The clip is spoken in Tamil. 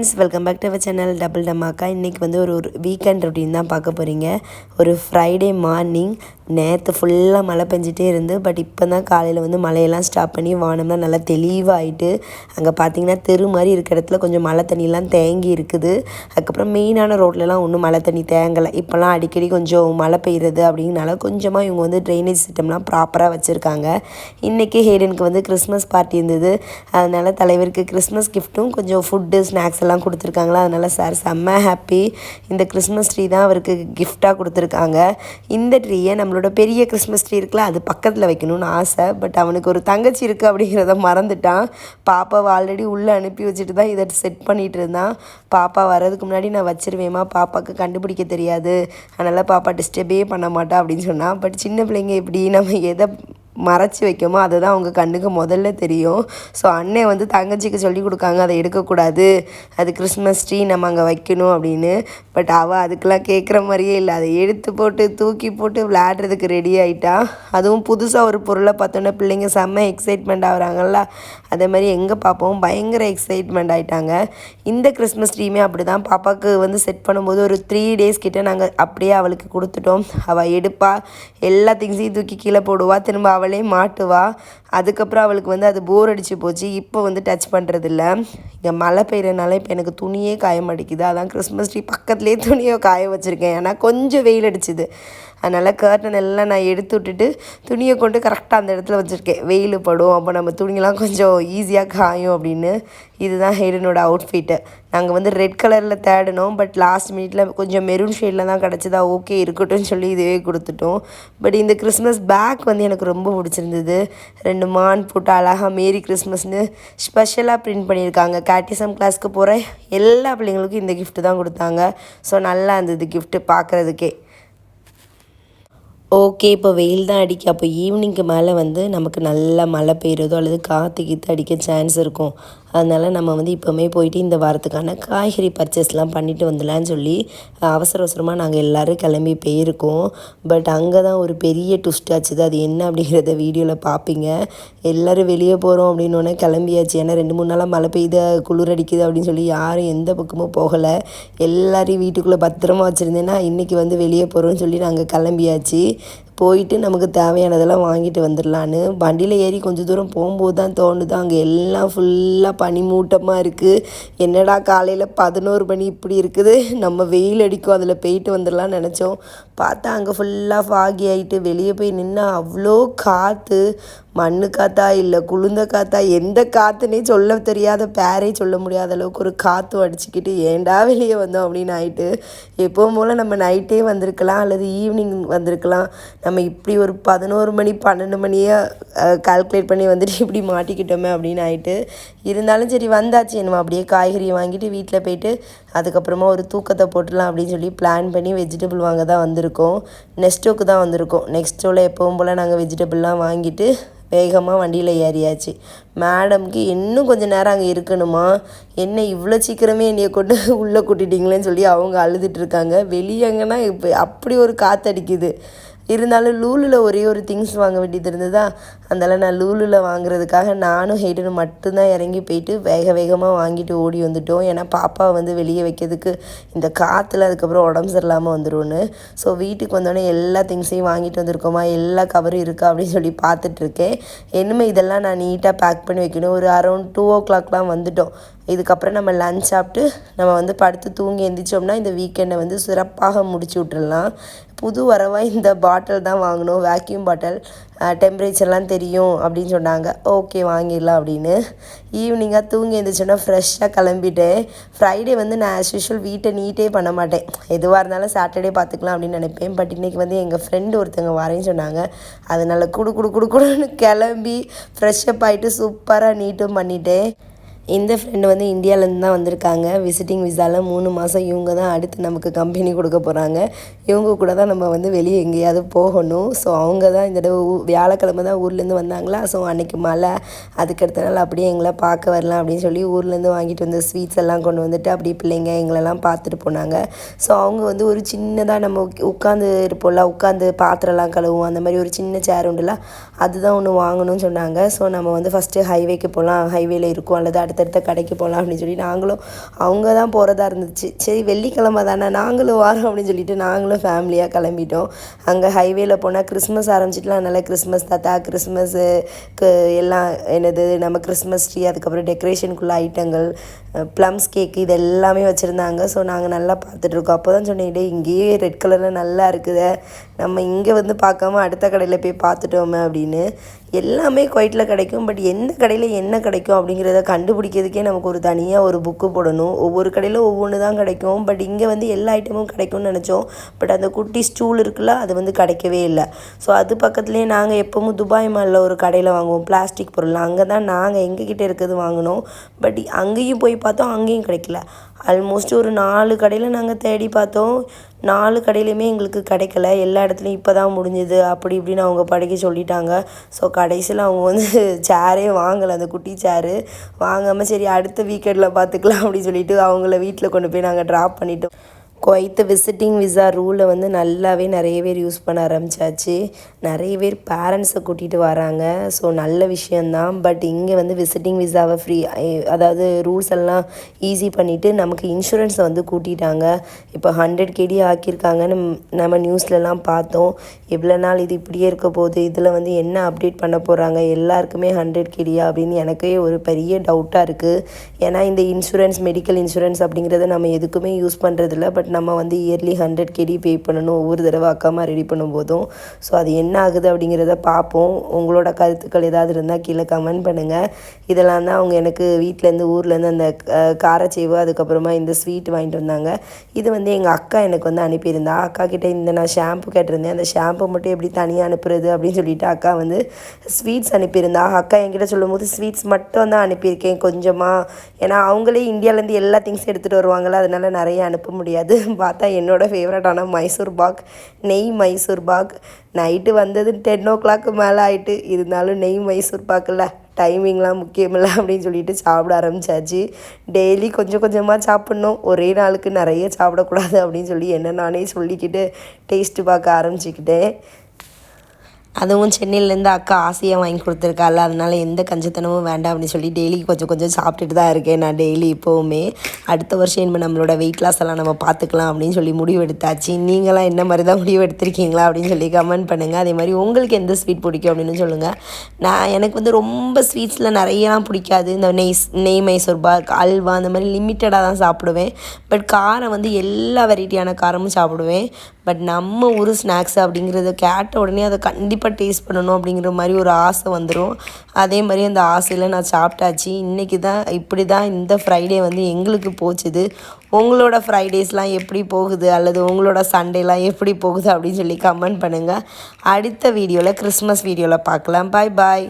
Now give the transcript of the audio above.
Friends welcome back to our channel double dhamaka இன்றைக்கி வந்து ஒரு ஒரு வீக்கெண்ட் ரொட்டீன் தான் பார்க்க போகிறீங்க ஒரு ஃப்ரைடே மார்னிங் நேற்று ஃபுல்லாக மழை பெஞ்சிட்டே இருந்து பட் இப்போ தான் காலையில் வந்து மழையெல்லாம் ஸ்டாப் பண்ணி வானம்லாம் நல்லா தெளிவாகிட்டு அங்கே பார்த்தீங்கன்னா தெரு மாதிரி இருக்கிற இடத்துல கொஞ்சம் மழை தண்ணிலாம் தேங்கி இருக்குது. அதுக்கப்புறம் மெயினான ரோட்லலாம் ஒன்றும் மழை தண்ணி தேங்கலை. இப்போல்லாம் அடிக்கடி கொஞ்சம் மழை பெய்யுறது அப்படிங்கனால கொஞ்சமாக இவங்க வந்து ட்ரைனேஜ் சிஸ்டம்லாம் ப்ராப்பராக வச்சுருக்காங்க. இன்றைக்கி ஹேடனுக்கு வந்து கிறிஸ்மஸ் பார்ட்டி இருந்தது. அதனால் தலைவருக்கு கிறிஸ்மஸ் கிஃப்ட்டும் கொஞ்சம் ஃபுட்டு ஸ்நாக்ஸ் எல்லாம் கொடுத்துருக்காங்களா? அதனால் சார் செம்ம ஹாப்பி இந்த கிறிஸ்மஸ் ட்ரீ தான் அவருக்கு கிஃப்டாக கொடுத்துருக்காங்க. இந்த ட்ரீயை நம்மளோட பெரிய கிறிஸ்மஸ் ட்ரீ இருக்குல்ல அது பக்கத்தில் வைக்கணும்னு ஆசை. பட் அவனுக்கு ஒரு தங்கச்சி இருக்குது அப்படிங்கிறத மறந்துட்டான். பாப்பாவை ஆல்ரெடி உள்ளே அனுப்பி வச்சுட்டு தான் இதை செட் பண்ணிகிட்டு இருந்தான். பாப்பா வர்றதுக்கு முன்னாடி நான் வச்சிருவேம்மா பாப்பாவுக்கு கண்டுபிடிக்க தெரியாது. அதனால் பாப்பா டிஸ்டர்பே பண்ண மாட்டா அப்படின்னு சொன்னான். பட் சின்ன பிள்ளைங்க எப்படி நம்ம எதை மறைச்சி வைக்கமோ அதுதான் அவங்க கண்ணுக்கு முதல்ல தெரியும். ஸோ அண்ணன் வந்து தங்கச்சிக்கு சொல்லி கொடுக்காங்க அதை எடுக்கக்கூடாது. அது கிறிஸ்மஸ் ட்ரீ நம்ம அங்கே வைக்கணும் அப்படின்னு. பட் அவள் அதுக்கெலாம் கேட்குற மாதிரியே இல்லை. அதை எடுத்து போட்டு தூக்கி போட்டு விளையாடுறதுக்கு ரெடி ஆகிட்டா அதுவும் புதுசாக ஒரு பொருளை பார்த்தோன்னே பிள்ளைங்க செம்ம எக்ஸைட்மெண்ட் ஆகுறாங்கல்ல. அதே மாதிரி எங்கே பார்ப்போம் பயங்கர எக்ஸைட்மெண்ட் ஆகிட்டாங்க இந்த கிறிஸ்மஸ் ட்ரீமே அப்படி தான் பாப்பாவுக்கு வந்து செட் பண்ணும்போது ஒரு த்ரீ டேஸ் கிட்டே நாங்கள் அப்படியே அவளுக்கு கொடுத்துட்டோம். அவள் எடுப்பா. எல்லா திங்ஸையும் தூக்கி கீழே போடுவா. திரும்ப அவள் மாட்டுவா. அதுக்கப்புறம் அவளுக்கு வந்து அது போர் அடிச்சு போச்சு. இப்போ வந்து டச் பண்ணுறதில்ல இங்கே மழை பெய்கிறனால இப்போ எனக்கு துணியே காய மாட்டேங்குது அதான் கிறிஸ்மஸ் ட்ரீ பக்கத்துலேயே துணியை காய வச்சுருக்கேன். ஏன்னா கொஞ்சம் வெயில் அடிச்சுது. அதனால் கர்டன் எல்லாம் நான் எடுத்து விட்டுட்டு துணியை கொண்டு கரெக்டாக அந்த இடத்துல வச்சுருக்கேன். வெயில் படும் அப்போ நம்ம துணியெல்லாம் கொஞ்சம் ஈஸியாக காயும் அப்படின்னு. இதுதான் ஹெய்டனோட அவுட்ஃபிட்டு நாங்கள் வந்து ரெட் கலரில் தேடினோம் பட் லாஸ்ட் மினிட்ல கொஞ்சம் மெரூன் ஷேடில் தான் கிடச்சதா ஓகே இருக்கட்டும் சொல்லி இதுவே கொடுத்துட்டோம். பட் இந்த கிறிஸ்மஸ் பேக் வந்து எனக்கு ரொம்ப பிடிச்சிருந்தது. ரெண்டு மான் போட்டு அழகாக மேரி கிறிஸ்மஸ்னு ஸ்பெஷலாக பிரிண்ட் பண்ணியிருக்காங்க. கேட்டிசம் கிளாஸ்க்கு போகிற எல்லா பிள்ளைங்களுக்கும் இந்த கிஃப்ட்டு தான் கொடுத்தாங்க. ஸோ நல்லா இருந்தது கிஃப்ட்டு பார்க்குறதுக்கே. ஓகே இப்போ வெயில் தான் அடிக்க. அப்போ ஈவினிங்க்கு மேலே வந்து நமக்கு நல்லா மழை பெய்கிறதோ அல்லது காற்று கீற்று அடிக்க சான்ஸ் இருக்கும். அதனால் நம்ம வந்து இப்போவுமே போயிட்டு இந்த வாரத்துக்கான காய்கறி பர்ச்சேஸ்லாம் பண்ணிட்டு வந்துடலான்னு சொல்லி அவசர அவசரமாக நாங்கள் எல்லோரும் கிளம்பி போயிருக்கோம் பட் அங்கே தான் ஒரு பெரிய ட்விஸ்ட் ஆச்சுது. அது என்ன அப்படிங்கிறத வீடியோவில் பார்ப்பீங்க எல்லோரும் வெளியே போகிறோம் அப்படின்னோடனே கிளம்பியாச்சு. ஏன்னா ரெண்டு மூணு நாளாக மழை பெய்யுது குளிர் அடிக்குது அப்படின்னு சொல்லி யாரும் எந்த பக்கமும் போகலை. எல்லாரையும் வீட்டுக்குள்ளே பத்திரமா வச்சுருந்தேன்னா இன்றைக்கி வந்து வெளியே போகிறோம்னு சொல்லி நாங்கள் கிளம்பியாச்சு. போயிட்டு நமக்கு தேவையானதெல்லாம் வாங்கிட்டு வந்துடலான்னு. வண்டியில் ஏறி கொஞ்சம் தூரம் போகும்போது தான் தோணுது அங்கே எல்லாம் ஃபுல்லாக பனிமூட்டமாக இருக்குது என்னடா காலையில் பதினோரு மணி இப்படி இருக்குது? நம்ம வெயில் அடிக்கும் அதில் போயிட்டு வந்துடலாம்னு நினச்சோம். பார்த்தா அங்கே ஃபுல்லாக ஃபாகி ஆகிட்டு வெளியே போய் நின்னா அவ்வளோ காற்று மண்ணு காத்தா இல்லை குளிர்ந்த காத்தா எந்த காற்றுனே சொல்ல தெரியாத பேரே சொல்ல முடியாத அளவுக்கு ஒரு காற்று அடிச்சுக்கிட்டு ஏன்டா வெளியே வந்தோம்? அப்படின்னு ஆயிட்டு எப்போவும் போல் நம்ம நைட்டே வந்திருக்கலாம் அல்லது ஈவினிங் வந்திருக்கலாம். நம்ம இப்படி ஒரு பதினோரு மணி பன்னெண்டு மணியே கால்குலேட் பண்ணி வந்துட்டு இப்படி மாட்டிக்கிட்டோமே அப்படின்னு ஆயிட்டு இருந்தாலும் சரி வந்தாச்சு நம்ம அப்படியே காய்கறியை வாங்கிட்டு வீட்டில் போயிட்டு அதுக்கப்புறமா ஒரு தூக்கத்தை போட்டுடலாம் அப்படின்னு சொல்லி பிளான் பண்ணி வெஜிடபிள் வாங்க தான் வந்திருக்கோம். நெக்ஸ்டோக்கு தான் வந்திருக்கோம். நெக்ஸ்டோவில் எப்பவும் போல் நாங்கள் வெஜிடபிள்லாம் வாங்கிட்டு வேகமாக வண்டியில் ஏறியாச்சு. மேடம்க்கு இன்னும் கொஞ்சம் நேரம் அங்கே இருக்கணுமா? என்ன இவ்வளோ சீக்கிரமே என்னைய கொண்டு உள்ளே கூட்டிட்டீங்களேன்னு சொல்லி அவங்க அழுதுட்டு இருக்காங்க. வெளியங்கன்னா இப்போ அப்படி ஒரு காற்றடிக்குது இருந்தாலும் லூலில் ஒரே ஒரு திங்ஸ் வாங்க வேண்டியது இருந்ததா? அதனால் நான் லூலில் வாங்குறதுக்காக நானும் ஹெய்டனும் மட்டும்தான் இறங்கி போயிட்டு வேக வேகமாக வாங்கிட்டு ஓடி வந்துட்டோம். ஏன்னா பாப்பாவை வந்து வெளியே வைக்கிறதுக்கு இந்த காற்றுல அதுக்கப்புறம் உடம்பு சரியில்லாமல் வந்துடும்னு ஸோ வீட்டுக்கு வந்தோடனே எல்லா திங்ஸையும் வாங்கிட்டு வந்திருக்கோமா? எல்லா கவரும் இருக்கா? அப்படின்னு சொல்லி பார்த்துட்ருக்கேன் என்னமே இதெல்லாம் நான் நீட்டாக பேக் பண்ணி வைக்கணும். ஒரு அரௌண்ட் டூ ஓ கிளாக்லாம் வந்துட்டோம். இதுக்கப்புறம் நம்ம லஞ்ச் சாப்பிட்டு நம்ம வந்து படுத்து தூங்கி எந்திரிச்சோம்னா இந்த வீக்கெண்டை வந்து சிறப்பாக முடிச்சு விட்டுறலாம். புது வரவாக இந்த பாட்டில் தான் வாங்கினோம் வேக்யூம் பாட்டில் டெம்பரேச்சர்லாம் தெரியும் அப்படின்னு சொன்னாங்க. ஓகே வாங்கிடலாம் அப்படின்னு. ஈவினிங்காக தூங்கி எழுந்திரிச்சோன்னா ஃப்ரெஷ்ஷாக கிளம்பிட்டேன். ஃப்ரைடே வந்து நான் ஆஸ் யூஷுவல் வீட்டை நீட்டே பண்ண மாட்டேன். எதுவாக இருந்தாலும் சாட்டர்டே பார்த்துக்கலாம் அப்படின்னு நினைப்பேன். பட் இன்றைக்கி வந்து எங்கள் ஃப்ரெண்டு ஒருத்தங்க வரேன்னு சொன்னாங்க. அதனால் குடு குடு குடு குடுன்னு கிளம்பி ஃப்ரெஷ்ஷப் ஆகிட்டு சூப்பராக நீட்டும் பண்ணிட்டேன். இந்த ஃப்ரெண்டு வந்து இந்தியாவிலேருந்து தான் வந்திருக்காங்க. விசிட்டிங் விசாவில் மூணு மாதம் இவங்க தான் அடுத்து நமக்கு கம்பெனி கொடுக்க போகிறாங்க இவங்க கூட தான் நம்ம வந்து வெளியே எங்கேயாவது போகணும். ஸோ அவங்க தான் இந்த தடவை வியாழக்கிழமை தான் ஊர்லேருந்து வந்தாங்களா? ஸோ அன்றைக்கி மழை. அதுக்கடுத்த நாள் அப்படியே எங்களை பார்க்க வரலாம் அப்படின்னு சொல்லி ஊர்லேருந்து வாங்கிட்டு வந்த ஸ்வீட்ஸ் எல்லாம் கொண்டு வந்துட்டு அப்படி பிள்ளைங்க எங்களெல்லாம் பார்த்துட்டு போனாங்க. ஸோ அவங்க வந்து ஒரு சின்னதாக நம்ம உட்காந்து இருப்போம்ல உட்காந்து பாத்திரம்லாம் கழுவும் அந்த மாதிரி ஒரு சின்ன சேர் உண்டுல. அதுதான் ஒன்று வாங்கணும்னு சொன்னாங்க. ஸோ நம்ம வந்து ஃபஸ்ட்டு ஹைவேக்கு போகலாம். ஹைவேல இருக்கும் அல்லது அடுத்த அடுத்தடுத்த கடைக்கு போகலாம் அப்படின்னு சொல்லி நாங்களும் அவங்க தான் போகிறதா இருந்துச்சு. சரி வெள்ளிக்கிழமை தானே நாங்களும் வரோம் அப்படின்னு சொல்லிட்டு நாங்களும் ஃபேமிலியாக கிளம்பிட்டோம். அங்கே ஹைவேல போனால் கிறிஸ்மஸ் ஆரம்பிச்சிட்டுலாம் நல்லா கிறிஸ்மஸ் தாத்தா கிறிஸ்மஸுக்கு எல்லாம் என்னது நம்ம கிறிஸ்மஸ் ட்ரீ அதுக்கப்புறம் டெக்கரேஷனுக்குள்ள ஐட்டங்கள் ப்ளம்ஸ் கேக் இது எல்லாமே வச்சுருந்தாங்க. ஸோ நாங்கள் நல்லா பார்த்துட்ருக்கோம் அப்போ தான் சொன்னேன் "டேய், இங்கேயே ரெட் கலரில் நல்லா இருக்குது. நம்ம இங்கே வந்து பார்க்காம அடுத்த கடையில் போய் பார்த்துட்டோமே அப்படின்னு. எல்லாமே குவைட்டில் கிடைக்கும். பட் எந்த கடையில் என்ன கிடைக்கும் அப்படிங்கிறத கண்டுபிடிக்கிறதுக்கே நமக்கு ஒரு தனியாக ஒரு புக்கு போடணும். ஒவ்வொரு கடையில் ஒவ்வொன்று தான் கிடைக்கும். பட் இங்கே வந்து எல்லா ஐட்டமும் கிடைக்கும்னு நினச்சோம். பட் அந்த குட்டி ஸ்டூல் இருக்குல்ல அது வந்து கிடைக்கவே இல்லை. ஸோ அது பக்கத்துலேயே நாங்கள் எப்போவும் துபாய் மாலில் ஒரு கடையில் வாங்குவோம். பிளாஸ்டிக் பொருள் அங்கே தான் நாங்கள் எங்ககிட்ட இருக்கிறது வாங்கினோம். பட் அங்கேயும் போய் பார்த்தோம் அங்கேயும் கிடைக்கல. ஆல்மோஸ்ட் ஒரு நாலு கடையில் நாங்கள் தேடி பார்த்தோம். நாலு கடையிலையுமே எங்களுக்கு கிடைக்கல. எல்லா இடத்துலையும் இப்போ தான் முடிஞ்சுது. அப்படி இப்படின்னு அவங்க படிக்க சொல்லிட்டாங்க. ஸோ கடைசியில் அவங்க வந்து சேரே வாங்கலை. அந்த குட்டி சேரு வாங்காமல் சரி அடுத்த வீக்கெண்டில் பார்த்துக்கலாம் அப்படின்னு சொல்லிட்டு அவங்கள வீட்டில் கொண்டு போய் நாங்கள் ட்ராப் பண்ணிட்டோம். குவைத்து விசிட்டிங் விசா ரூலை வந்து நல்லாவே நிறைய பேர் யூஸ் பண்ண ஆரம்பிச்சாச்சு. நிறைய பேர் பேரண்ட்ஸை கூட்டிகிட்டு வராங்க. ஸோ நல்ல விஷயந்தான் பட் இங்கே வந்து விசிட்டிங் விசாவை ஃப்ரீ அதாவது ரூல்ஸ் எல்லாம் ஈஸி பண்ணிவிட்டு நமக்கு இன்சூரன்ஸை வந்து கூட்டிட்டாங்க. இப்போ ஹண்ட்ரட் கேடி ஆக்கியிருக்காங்கன்னு நம்ம நியூஸ்லலாம் பார்த்தோம். எவ்வளோ நாள் இது இப்படியே இருக்க போகுது? இதில் வந்து என்ன அப்டேட் பண்ண போகிறாங்க எல்லாருக்குமே ஹண்ட்ரட் கேடியா அப்படின்னு எனக்கே ஒரு பெரிய டவுட்டாக இருக்குது ஏன்னா இந்த இன்சூரன்ஸ் மெடிக்கல் இன்சூரன்ஸ் அப்படிங்கிறத நம்ம எதுக்குமே யூஸ் பண்ணுறதில்ல பட் நம்ம வந்து இயர்லி ஹண்ட்ரட் கேடி பே பண்ணணும் ஒவ்வொரு தடவை அக்காமா ரெடி பண்ணும்போதும். ஸோ அது என்ன ஆகுது அப்படிங்கிறத பார்ப்போம். உங்களோட கருத்துக்கள் ஏதாவது இருந்தால் கீழே கமெண்ட் பண்ணுங்கள் இதெல்லாம் தான் அவங்க எனக்கு வீட்டிலேருந்து ஊர்லேருந்து அந்த காரச்சேவு அதுக்கப்புறமா இந்த ஸ்வீட் வாங்கிட்டு வந்தாங்க. இது வந்து எங்கள் அக்கா எனக்கு வந்து அனுப்பியிருந்தா. அக்கா கிட்டே இந்த நான் ஷாம்பு கேட்டிருந்தேன். அந்த ஷாம்பு மட்டும் எப்படி தனியாக அனுப்புறது அப்படின்னு சொல்லிட்டு அக்கா வந்து ஸ்வீட்ஸ் அனுப்பியிருந்தா. அக்கா என்கிட்ட சொல்லும்போது ஸ்வீட்ஸ் மட்டும் தான் அனுப்பியிருக்கேன் கொஞ்சமாக ஏன்னா அவங்களே இந்தியாவிலேருந்து எல்லா திங்ஸ் எடுத்துகிட்டு வருவாங்களா அதனால் நிறைய அனுப்ப முடியாது. பார்த்தா என்னோட ஃபேவரட்டான மைசூர் பாக். நெய் மைசூர் பாக். நைட்டு வந்தது டென் ஓ கிளாக்கு மேலே ஆயிட்டு இருந்தாலும் நெய் மைசூர் பாக்கில். டைமிங்லாம் முக்கியமில்ல அப்படின்னு சொல்லிட்டு சாப்பிட ஆரம்பிச்சாச்சு. டெய்லி கொஞ்சம் கொஞ்சமாக சாப்பிட்ணும். ஒரே நாளுக்கு நிறைய சாப்பிடக்கூடாது அப்படின்னு சொல்லி என்ன நானே சொல்லிக்கிட்டு டேஸ்ட்டு பார்க்க ஆரம்பிச்சுக்கிட்டேன். அதுவும் சென்னையிலேருந்து அக்கா ஆசையாக வாங்கி கொடுத்துருக்காள் அதனால எந்த கஞ்சத்தனமும் வேண்டாம் அப்படின்னு சொல்லி டெய்லி கொஞ்சம் கொஞ்சம் சாப்பிட்டுட்டு தான் இருக்கேன் நான் டெய்லி இப்போவுமே. அடுத்த வருஷம் இனிமேல் நம்மளோட வெயிட் லாஸ் எல்லாம் நம்ம பார்த்துக்கலாம் அப்படின்னு சொல்லி முடிவு எடுத்தாச்சு நீங்களாம் என்ன மாதிரி தான் முடிவு எடுத்திருக்கீங்களா அப்படின்னு சொல்லி கமெண்ட் பண்ணுங்கள் அதே மாதிரி உங்களுக்கு எந்த ஸ்வீட் பிடிக்கும் அப்படின்னு சொல்லுங்கள் நான் எனக்கு வந்து ரொம்ப ஸ்வீட்ஸில் நிறையலாம் பிடிக்காது. இந்த நெய் நெய் மைசூர் பாக் அல்வா அந்த மாதிரி லிமிட்டடாக தான் சாப்பிடுவேன். பட் காரம் வந்து எல்லா வெரைட்டியான காரமும் சாப்பிடுவேன். பட் நம்ம ஊர் ஸ்நாக்ஸ் அப்படிங்கிறத கேட்ட உடனே அதை கண்டிப்பாக டேஸ்ட் பண்ணணும் அப்படிங்கிற மாதிரி ஒரு ஆசை வந்துடும் அதே மாதிரி அந்த ஆசையில் நான் சாப்பிட்டாச்சு. இன்றைக்கி தான் இப்படி தான் இந்த ஃப்ரைடே வந்து எங்களுக்கு போச்சுது. உங்களோட ஃப்ரைடேஸ்லாம் எப்படி போகுது? அல்லது உங்களோட சண்டேலாம் எப்படி போகுது அப்படின்னு சொல்லி கமெண்ட் பண்ணுங்கள் அடுத்த வீடியோவில் கிறிஸ்மஸ் வீடியோவில் பார்க்கலாம். பாய் பாய்